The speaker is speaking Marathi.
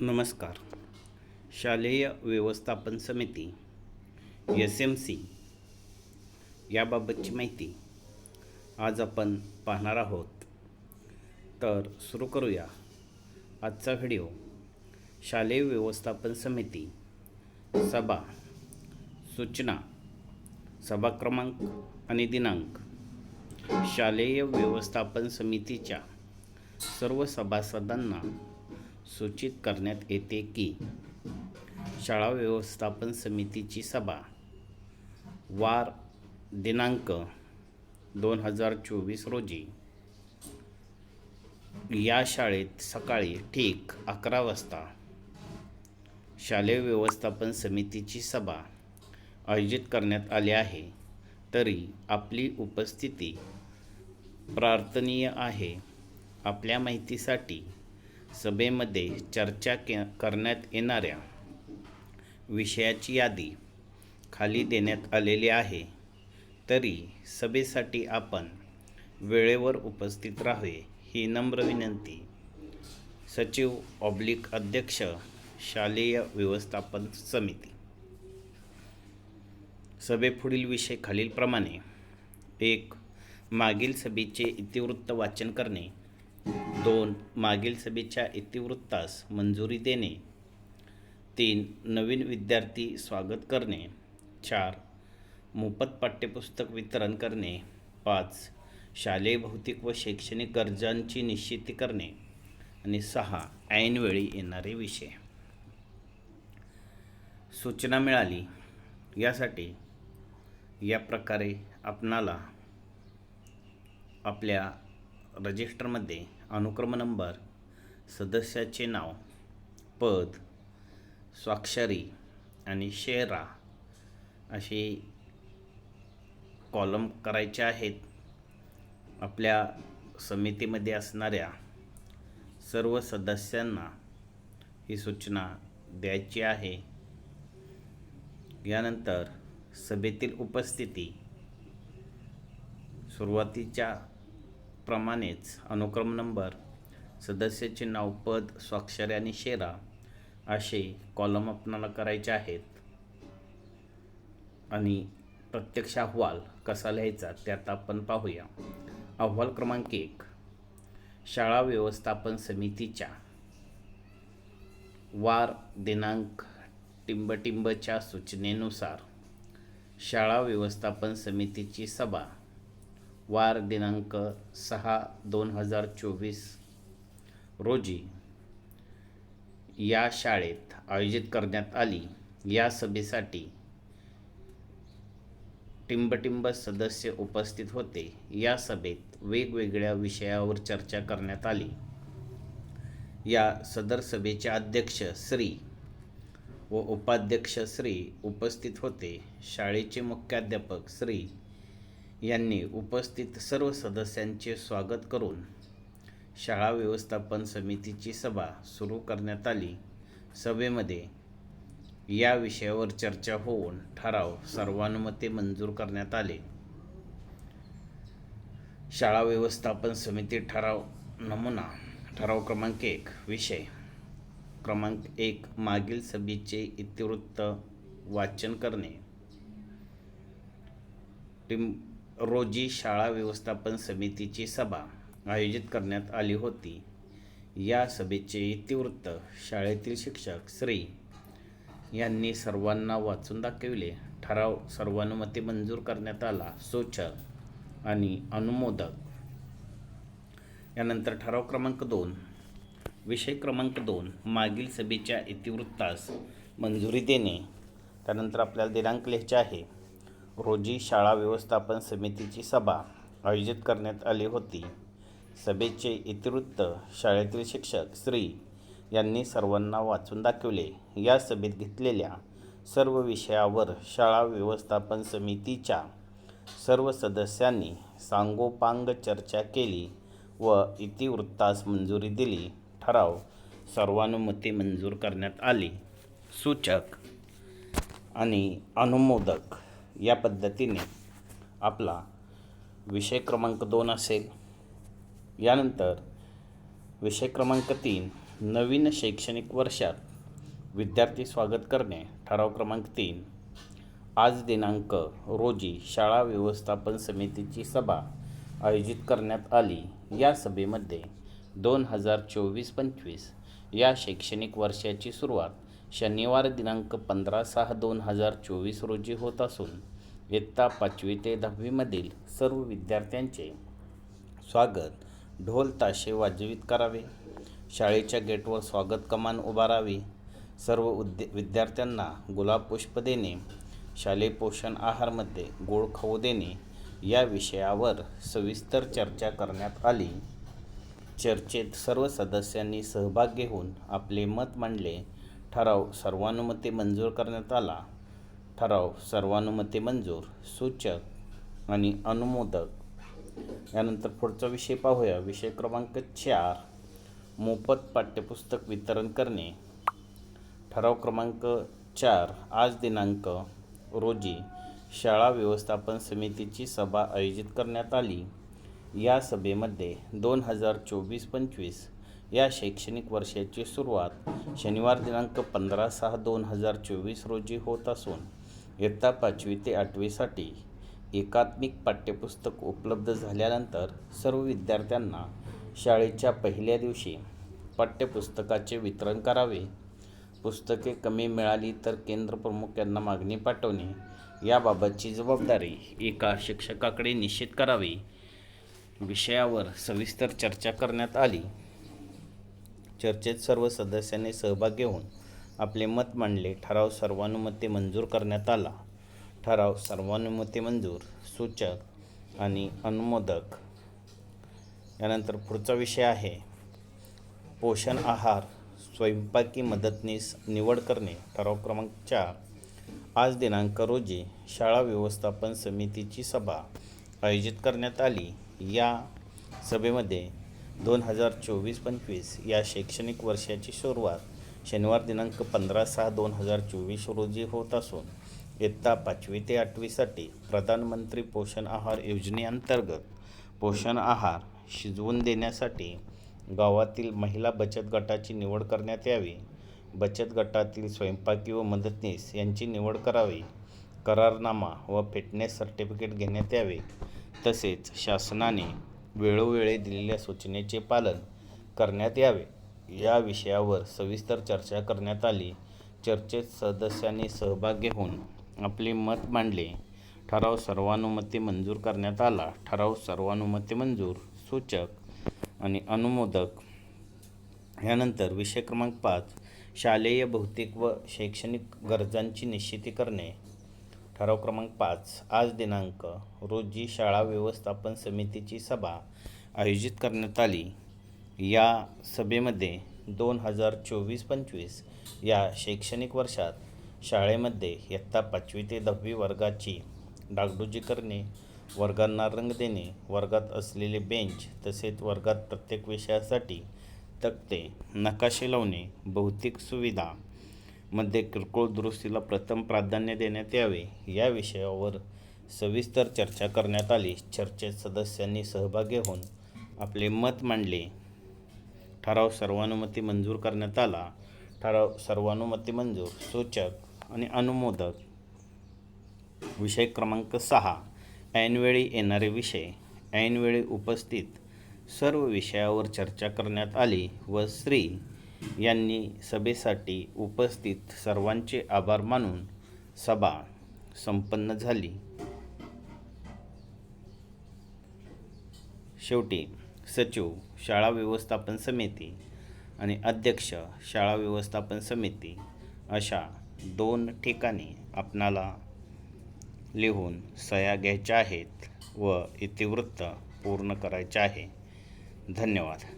नमस्कार. शालेय व्यवस्थापन समिती एस एम सी याबाबतची माहिती आज आपण पाहणार आहोत. तर सुरू करूया आजचा व्हिडिओ. शालेय व्यवस्थापन समिती सभा सूचना सभा क्रमांक आणि दिनांक. शालेय व्यवस्थापन समितीच्या सर्व सभासदांना सूचित करण्यात येते की शाळा व्यवस्थापन समितीची सभा वार दिनांक दोन हजार चोवीस रोजी. या शाळेत सकाळी ठीक अकरा वाजता शालेय व्यवस्थापन समितीची सभा आयोजित करण्यात आली आहे. तरी आपली उपस्थिती प्रार्थनीय आहे. आपल्या माहितीसाठी सभेमध्ये चर्चा के करण्यात येणाऱ्या विषयाची यादी खाली देण्यात आलेली आहे. तरी सभेसाठी आपण वेळेवर उपस्थित राहावे ही नम्र विनंती. सचिव ऑब्लिक अध्यक्ष शालेय व्यवस्थापन समिती. सभेपुढील विषय खालीलप्रमाणे. एक मागील सभेचे इतिवृत्त वाचन करणे. दोन मागील सभेच्या इतिवृत्तास मंजुरी देणे. तीन नवीन विद्यार्थी स्वागत करणे. चार मोफत पाठ्यपुस्तक वितरण करणे. पाच शालेय भौतिक व शैक्षणिक गरजांची निश्चिती करणे. आणि सहा ऐनवेळी येणारे विषय. सूचना मिळाली. यासाठी या प्रकारे आपणाला आपल्या रजिस्टरमध्ये अनुक्रम नंबर सदस्याचे नाव पद स्वाक्षरी आणि शेरा असे कॉलम करायचे आहेत. आपल्या समितीमध्ये असणाऱ्या सर्व सदस्यांना ही सूचना द्यायची आहे. यानंतर सभेतील उपस्थिती सुरुवातीच्या प्रमाणेच अनुक्रम नंबर सदस्याचे नाव पद स्वाक्षरी आणि शेरा असे कॉलम आपणाला करायचे आहेत. आणि प्रत्यक्ष अहवाल कसा लिहायचा त्यात आपण पाहूया. अहवाल क्रमांक एक शाळा व्यवस्थापन समितीच्या वार दिनांक टिंबटिंबच्या सूचनेनुसार शाळा व्यवस्थापन समितीची सभा वार दिनांक सहा दोन हजार चोवीस रोजी या शाळेत आयोजित करण्यात आली. या सभेसाठी टिंबटिंब सदस्य उपस्थित होते. या सभेत वेगवेगळ्या विषयावर चर्चा करण्यात आली. या सदर सभेचे अध्यक्ष श्री व उपाध्यक्ष श्री उपस्थित होते. शाळेचे मुख्याध्यापक श्री यांनी उपस्थित सर्व सदस्यांचे स्वागत करून शाळा व्यवस्थापन समितीची सभा सुरू करण्यात आली. सभेमध्ये या विषयावर चर्चा होऊन ठराव सर्वानुमते मंजूर करण्यात आले. शाळा व्यवस्थापन समिती ठराव नमुना ठराव क्रमांक एक विषय क्रमांक एक मागील सभेचे इतिवृत्त वाचन करणे. टिम रोजी शाळा व्यवस्थापन समितीची सभा आयोजित करण्यात आली होती. या सभेचे इतिवृत्त शाळेतील शिक्षक श्री. यांनी सर्वांना वाचून दाखविले. ठराव सर्वानुमते मंजूर करण्यात आला. सूचक आणि अनुमोदक. यानंतर ठराव क्रमांक दोन. विषय क्रमांक दोन. मागील सभेच्या इतिवृत्तास मंजुरी देणे. त्यानंतर आपल्याला दिनांक लिहायचे आहे. रोजी शाळा व्यवस्थापन समितीची सभा आयोजित करण्यात आली होती. सभेचे इतिवृत्त शाळेतील शिक्षक श्री. यांनी सर्वांना वाचून दाखवले. या सभेत घेतलेल्या सर्व विषयावर शाळा व्यवस्थापन समितीच्या सर्व सदस्यांनी सांगोपांग चर्चा केली व इतिवृत्तास मंजुरी दिली. ठराव सर्वानुमते मंजूर करण्यात आली. सूचक आणि अनुमोदक या पद्धतीने आपला विषय क्रमांक दोन असेल. यानंतर विषय क्रमांक तीन नवीन शैक्षणिक वर्षात विद्यार्थी स्वागत करणे ठराव क्रमांक तीन. आज दिनांक रोजी शाळा व्यवस्थापन समितीची सभा आयोजित करण्यात आली. या सभेमध्ये दोन हजार चोवीस पंचवीस या शैक्षणिक वर्षाची सुरुवात शनिवार दिनांक पंधरा सहा दोन हजार चोवीस रोजी होत असून इयत्ता पाचवी ते दहावीमधील सर्व विद्यार्थ्यांचे स्वागत. ढोल ताशे वाजवीत करावे. शाळेच्या गेटवर स्वागत कमान उभारावी सर्व उद्य विद्यार्थ्यांना गुलाब पुष्प देणे. शालेय पोषण आहारमध्ये गोड खाऊ देणे. या विषयावर सविस्तर चर्चा करण्यात आली. चर्चेत सर्व सदस्यांनी सहभाग घेऊन आपले मत मांडले. ठराव सर्वानुमते मंजूर करण्यात आला. ठराव सर्वानुमते मंजूर सूचक आणि अनुमोदक. यानंतर पुढचा विषय पाहूया. विषय क्रमांक चार मोफत पाठ्यपुस्तक वितरण करणे. ठराव क्रमांक चार आज दिनांक रोजी शाळा व्यवस्थापन समितीची सभा आयोजित करण्यात आली. या सभेमध्ये दोन हजार चोवीस पंचवीस या शैक्षणिक वर्षाची सुरुवात शनिवार दिनांक पंधरा सहा दोन हजार चोवीस रोजी होत असून इयत्ता पाचवी ते आठवीसाठी एकात्मिक पाठ्यपुस्तक उपलब्ध झाल्यानंतर सर्व विद्यार्थ्यांना शाळेच्या पहिल्या दिवशी पाठ्यपुस्तकाचे वितरण करावे. पुस्तके कमी मिळाली तर केंद्रप्रमुख यांना मागणी पाठवणे. याबाबतची जबाबदारी एका शिक्षकाकडे निश्चित करावी. विषयावर सविस्तर चर्चा करण्यात आली. चर्चेत सर्व सदस्यांनी सहभाग घेऊन आपले मत मांडले. ठराव सर्वानुमते मंजूर करण्यात आला. ठराव सर्वानुमते मंजूर सूचक आणि अनुमोदक. यानंतर पुढचा विषय आहे. पोषण आहार स्वयंपाकी मदतनीस निवड करणे. ठराव क्रमांक चार आज दिनांक रोजी शाळा व्यवस्थापन समितीची सभा आयोजित करण्यात आली. या सभेमध्ये दोन हजार चोवीस पंचवीस या शैक्षणिक वर्षाची सुरुवात शनिवार दिनांक पंधरा सहा दोन हजार चोवीस रोजी होत असून इयत्ता पाचवी ते आठवीसाठी प्रधानमंत्री पोषण आहार योजनेअंतर्गत पोषण आहार शिजवून देण्यासाठी गावातील महिला बचत गटाची निवड करण्यात यावी. बचत गटातील स्वयंपाकी व मदतनीस यांची निवड करावी. करारनामा व फिटनेस सर्टिफिकेट घेण्यात यावे. तसेच शासनाने वेळोवेळी दिलेल्या सूचनेचे पालन करण्यात यावे. या विषयावर सविस्तर चर्चा करण्यात आली. चर्चेत सदस्यांनी सहभागी होऊन आपले मत मांडले. ठराव सर्वानुमते मंजूर करण्यात आला. ठराव सर्वानुमते मंजूर सूचक आणि अनुमोदक. यानंतर विषय क्रमांक पाच शालेय भौतिक व शैक्षणिक गरजांची निश्चिती करणे. ठराव क्रमांक पाच आज दिनांक रोजी शाळा व्यवस्थापन समितीची सभा आयोजित करण्यात आली. या सभेमध्ये दोन हजार चोवीस पंचवीस या शैक्षणिक वर्षात शाळेमध्ये इयत्ता पाचवी ते दहावी वर्गाची डागडुजी करणे वर्गांना रंग देणे वर्गात असलेले बेंच तसेच वर्गात प्रत्येक विषयासाठी तक्ते नकाशे लावणे भौतिक सुविधा मध्ये किरकोळ दुरुस्तीला प्रथम प्राधान्य देण्यात यावे. या विषयावर सविस्तर चर्चा करण्यात आली. चर्चेत सदस्यांनी सहभागी होऊन आपले मत मांडले. ठराव सर्वानुमती मंजूर करण्यात आला. ठराव सर्वानुमती मंजूर सूचक आणि अनुमोदक. विषय क्रमांक सहा. ऐनवेळी येणारे विषय. ऐनवेळी उपस्थित सर्व विषयावर चर्चा करण्यात आली व श्री. यांनी सभेसाठी उपस्थित सर्वांचे आभार मानून सभा संपन्न झाली. शेवटी सचिव शाळा व्यवस्थापन समिती आणि अध्यक्ष शाळा व्यवस्थापन समिती अशा दोन ठिकाणी आपणाला लिहून सह्या घ्यायच्या आहेत व इतिवृत्त पूर्ण करायचे आहे. धन्यवाद.